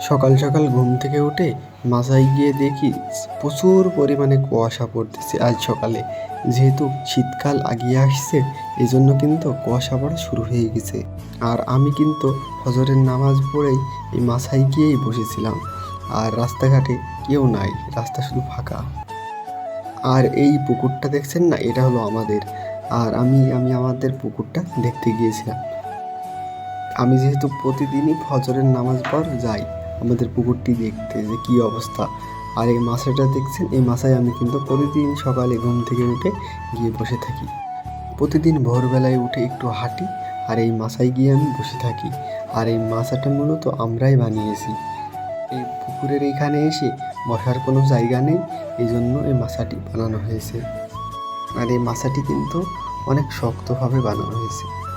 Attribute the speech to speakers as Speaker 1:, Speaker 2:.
Speaker 1: সকাল সকাল ঘুম থেকে উঠে মাসায় গিয়ে দেখি প্রচুর পরিমাণে কুয়াশা পড়তেছে আজ সকালে। যেহেতু শীতকাল আগিয়ে আসছে এই জন্য কিন্তু কুয়াশা পড়া শুরু হয়ে গেছে। আর আমি কিন্তু ফজরের নামাজ পড়েই এই মাসায় গিয়েই বসেছিলাম। আর রাস্তাঘাটে কেউ নাই, রাস্তা শুধু ফাঁকা। আর এই পুকুরটা দেখছেন না? এটা হলো আমাদের। আর আমি আমি আমাদের পুকুরটা দেখতে গিয়েছিলাম। আমি যেহেতু প্রতিদিনই ফজরের নামাজ পর যাই। আমাদের পুকুরটি দেখতে যে কী অবস্থা। আর এই মাছটা দেখছেন, এই মাছায় আমি কিন্তু প্রতিদিন সকালে ঘুম থেকে উঠে গিয়ে বসে থাকি। প্রতিদিন ভোরবেলায় উঠে একটু হাঁটি আর এই মাছায় গিয়ে আমি বসে থাকি। আর এই মাছাটা মূলত আমরাই বানিয়েছি। এই পুকুরের এইখানে এসে বসার কোনো জায়গা নেই এই জন্য এই মাছাটি বানানো হয়েছে। আর এই মাছাটি কিন্তু অনেক শক্তভাবে বানানো হয়েছে।